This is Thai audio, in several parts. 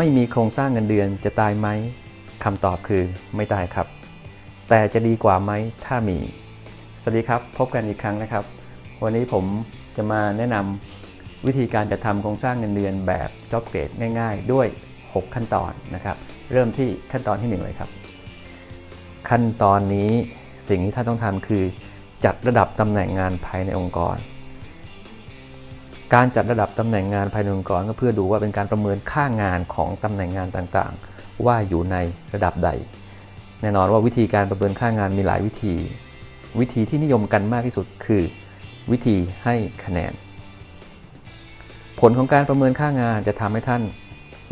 ไม่มีโครงสร้างเงินเดือนจะตายไหมคำตอบคือไม่ตายครับ แต่จะดีกว่าไหมถ้ามี สวัสดีครับ พบกันอีกครั้งนะครับ วันนี้ผมจะมาแนะนำวิธีการจัดทำโครงสร้างเงินเดือนแบบ Job Grade ง่าย ๆ ด้วย 6 ขั้นตอนนะครับ เริ่มที่ขั้นตอนที่1เลยครับ ขั้นตอนนี้สิ่งที่ท่านต้องทำคือ จัดระดับตำแหน่งงานภายในองค์กร การจัดระดับตำแหน่งงานภายในองค์กรก็เพื่อดูว่าเป็นการประเมินค่างานของตำแหน่งงานต่างๆ ว่าอยู่ในระดับใด แน่นอนว่าวิธีการประเมินค่างานมีหลายวิธี วิธีที่นิยมกันมากที่สุดคือ วิธีให้คะแนน ผลของการประเมินค่างานจะทำให้ท่าน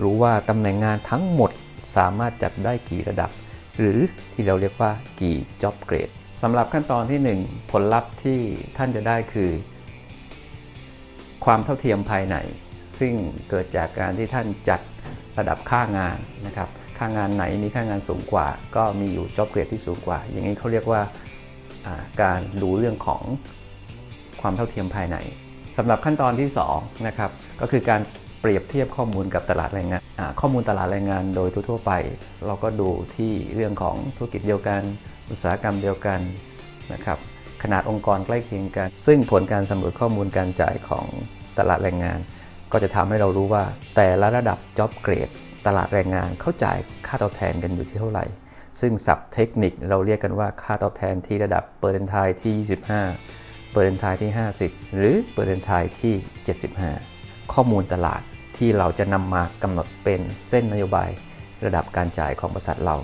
รู้ว่าตำแหน่งงานทั้งหมดสามารถจัดได้กี่ระดับ หรือที่เราเรียกว่ากี่ job grade สำหรับขั้นตอนที่ 1 ผลลัพธ์ที่ท่านจะได้คือ ความเท่าเทียมภายใน ซึ่งเกิดจากการที่ท่านจัดระดับค่างานนะครับค่างานไหนมีค่างานสูงกว่า ก็มีอยู่ job grade ที่สูงกว่า อย่างนี้เขาเรียกว่าการดูเรื่องของความเท่าเทียมภายในสำหรับขั้นตอนที่2นะครับก็คือการเปรียบเทียบข้อมูลกับตลาดแรงงานข้อมูลตลาดแรงงานโดยทั่วไป เราก็ดูที่เรื่องของธุรกิจเดียวกัน อุตสาหกรรมเดียวกันนะครับขนาดองค์กรใกล้เคียงกัน ซึ่งผลการสำรวจข้อมูลการจ่ายของ ตลาดแรงงาน ก็จะทำให้เรารู้ว่า แต่ละระดับ job grade ตลาดแรงงานเขาจ่ายค่าตอบแทนกันอยู่ที่เท่าไหร่ ซึ่งศัพท์เทคนิคเราเรียกกันว่าค่าตอบแทนที่ระดับเปอร์เซนทายที่ 25 เปอร์เซนทายที่ 50 หรือเปอร์เซนทายที่ 75 ข้อมูลตลาดที่เราจะนำมากำหนดเป็นเส้นนโยบาย ระดับการจ่ายของบริษัทเรา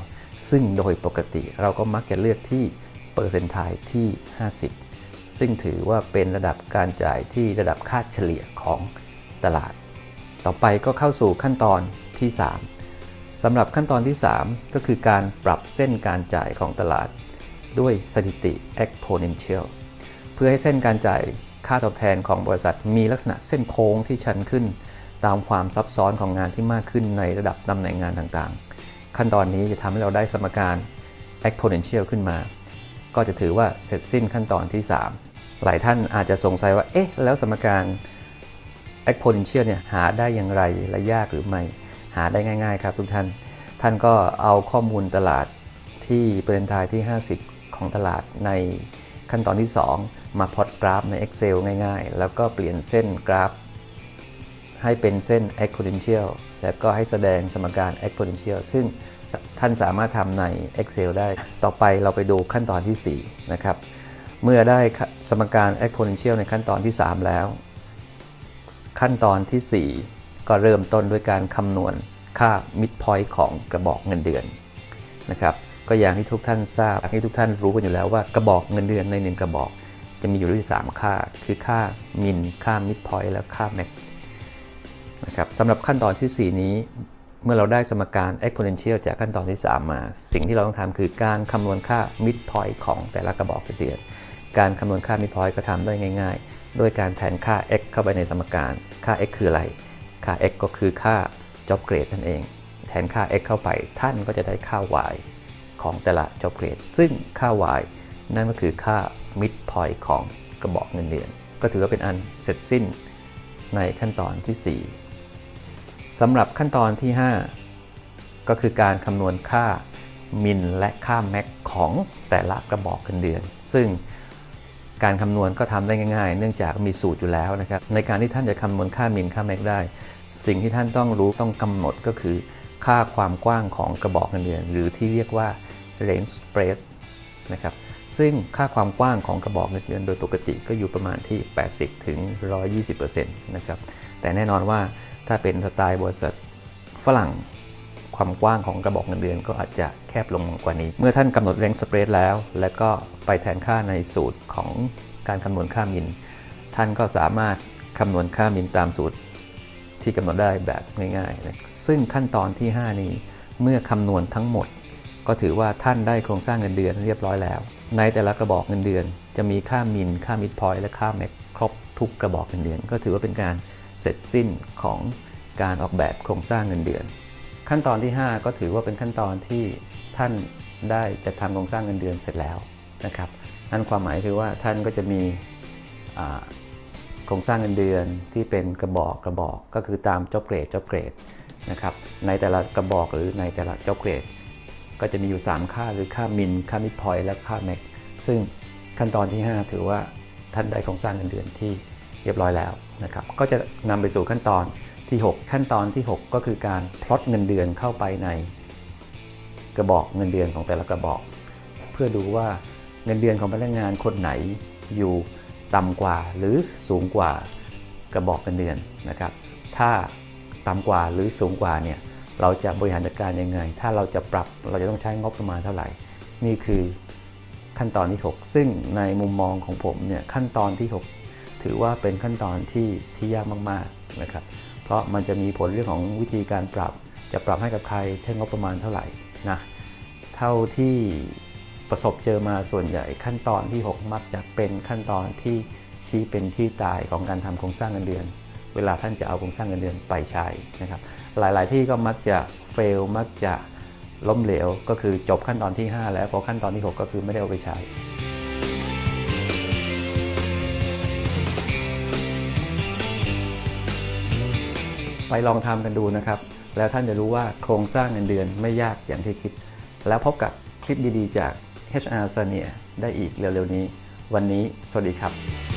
ซึ่งโดยปกติเราก็มักจะเลือกที่เปอร์เซนทายที่ 50 ซึ่งถือว่าเป็นระดับการจ่ายที่ระดับค่าเฉลี่ยของตลาด ต่อไปก็เข้าสู่ขั้นตอนที่ 3สำหรับขั้นตอนที่ 3 ก็คือการปรับเส้นการจ่ายของตลาด ด้วยสถิติ exponential เพื่อให้เส้นการจ่ายค่าตอบแทนของบริษัทมีลักษณะเส้นโค้งที่ชันขึ้น ตามความซับซ้อนของงานที่มากขึ้นในระดับตำแหน่งงานต่างๆ ขั้นตอนนี้จะทำให้เราได้สมการ exponential ขึ้นมา ก็จะถือว่าเสร็จสิ้นขั้นตอนที่ 3 หลายท่านอาจจะสงสัยว่า เอ๊ะ แล้วสมการ exponential เนี่ยหาได้อย่างไรและยากหรือไม่ หาได้ง่าย ๆ ครับทุกท่าน ท่านก็เอาข้อมูลตลาดที่เปอร์เซ็นทายที่ 50 ของตลาดในขั้นตอนที่ 2 มาพอตกราฟใน Excel ง่ายๆ แล้วก็เปลี่ยนเส้นกราฟ ให้เป็นเส้น exponential แล้วก็ให้แสดงสมการ exponential ซึ่งท่านสามารถทำใน Excel ได้ ต่อไปเราไปดูขั้นตอนที่ 4 นะครับ เมื่อได้สมการ exponential ในขั้นตอนที่ 3 แล้ว ขั้นตอนที่ 4 ก็เริ่มต้นด้วยการคำนวณค่า midpoint ของกระบอกเงินเดือนนะครับก็อย่างที่ทุกท่านทราบที่ทุกท่านรู้กันอยู่แล้วว่ากระบอกเงินเดือนในหนึ่งกระบอก จะมีอยู่ด้วย 3 ค่า คือค่า min ค่า midpoint และค่า max นะครับสำหรับขั้นตอนที่ 4 นี้เมื่อเราได้สมการ exponential จากขั้นตอนที่ 3 มา สิ่งที่เราต้องทำคือการคำนวณค่า midpoint ของแต่ละกระบอกเงินเดือน การคำนวณค่า midpoint ก็ทำได้ง่าย ๆ ด้วยการแทนค่า x เข้าไปในสมการ ค่า x คืออะไร ค่า x ก็คือค่า job grade นั่นเอง แทนค่า x เข้าไป ท่านก็จะได้ค่า y ของแต่ละ job grade ซึ่งค่า y นั่นก็คือค่า midpoint ของกระบอกเงินเดือน ก็ถือว่าเป็นอันเสร็จสิ้นในขั้นตอนที่ 4สำหรับขั้นตอนที่ 5 ก็คือการคำนวณค่า min และค่า max ของแต่ละกระบอกเงินเดือน ซึ่ง การคำนวณก็ทำได้ง่ายๆ เนื่องจากมีสูตรอยู่แล้วนะครับ ในการที่ท่านจะคำนวณค่า min ค่า max ได้ สิ่งที่ท่านต้องรู้ต้องกำหนดก็คือ ค่าความกว้างของกระบอกเงินเดือน หรือที่เรียกว่า range spread นะครับซึ่งค่าความกว้างของกระบอกเงินเดือนโดยปกติก็อยู่ประมาณที่ 80ถึง120%นะครับแต่แน่นอนว่าถ้าเป็นสไตล์บริษัทฝรั่ง ความกว้างของกระบอกเงินเดือนก็อาจจะแคบลงกว่านี้ เมื่อท่านกำหนด range spread แล้ว แล้วก็ไปแทนค่าในสูตรของการคำนวณค่ามิน ท่านก็สามารถคำนวณค่ามินตามสูตรที่กำหนดได้แบบง่ายๆนะซึ่งขั้นตอนที่ 5 นี้เมื่อคำนวณทั้งหมด ก็ถือว่าท่านได้โครงสร้างเงินเดือนเรียบร้อยแล้ว ในแต่ละกระบอกเงินเดือน จะมีค่ามิน ค่ามิดพอยต์และค่าแม็กครบทุกกระบอกเงินเดือน ก็ถือว่าเป็นการเสร็จสิ้นของการออกแบบโครงสร้างเงินเดือน ขั้นตอนที่ 5 ก็ถือว่าเป็นขั้นตอนที่ท่านได้จัดทำโครงสร้างเงินเดือนเสร็จแล้วนะครับนั่นความหมายคือว่าท่านก็จะมีโครงสร้างเงินเดือนที่เป็นกระบอกกระบอกก็คือตาม job grade job grade นะครับในแต่ละกระบอกหรือในแต่ละเจ้าเกรดก็จะมีอยู่ 3 ค่าหรือค่ามินค่ามิดพอยต์และค่าแม็กซึ่งขั้นตอนที่ 5 ถือว่าท่านได้โครงสร้างเงินเดือนที่เรียบร้อยแล้วนะครับก็จะนำไปสู่ขั้นตอน ที่ 6 ขั้นตอนที่ 6 ก็คือการพลอตเงินเดือนเข้าไปในกระบอกเงินเดือนของแต่ละกระบอก เพื่อดูว่าเงินเดือนของพนักงานคนไหนอยู่ต่ำกว่าหรือสูงกว่ากระบอกเงินเดือนนะครับ ถ้าต่ำกว่าหรือสูงกว่าเนี่ยเราจะบริหารจัดการยังไง ถ้าเราจะปรับเราจะต้องใช้งบประมาณเท่าไหร่ นี่คือขั้นตอนที่ 6 ซึ่งในมุมมองของผมเนี่ยขั้นตอนที่ 6 ถือว่าเป็นขั้นตอนที่ที่ยากมากๆนะครับ ราะมันจะมีผลเรื่องของวิธีการปรับ จะปรับให้กับใครใช้งบประมาณเท่าไหร่นะเท่าที่ประสบเจอมาส่วนใหญ่ขั้นตอนที่ 6 มักจะเป็นขั้นตอนที่ชี้เป็นที่ตายของการทำโครงสร้างเงินเดือน เวลาท่านจะเอาโครงสร้างเงินเดือนไปใช้นะครับหลาย ๆ ที่ก็มักจะเฟลมักจะล้มเหลวก็คือจบขั้นตอนที่ 5 แล้วพอขั้นตอนที่ 6 ก็คือไม่ได้เอาไปใช้ ไปลองทำกันดูนะครับ แล้วท่านจะรู้ว่าโครงสร้างเงินเดือนไม่ยากอย่างที่คิด แล้วพบกับคลิปดีๆ จาก HR s a n i a ได้อีกเร็วๆนี้ วันนี้ สวัสดีครับ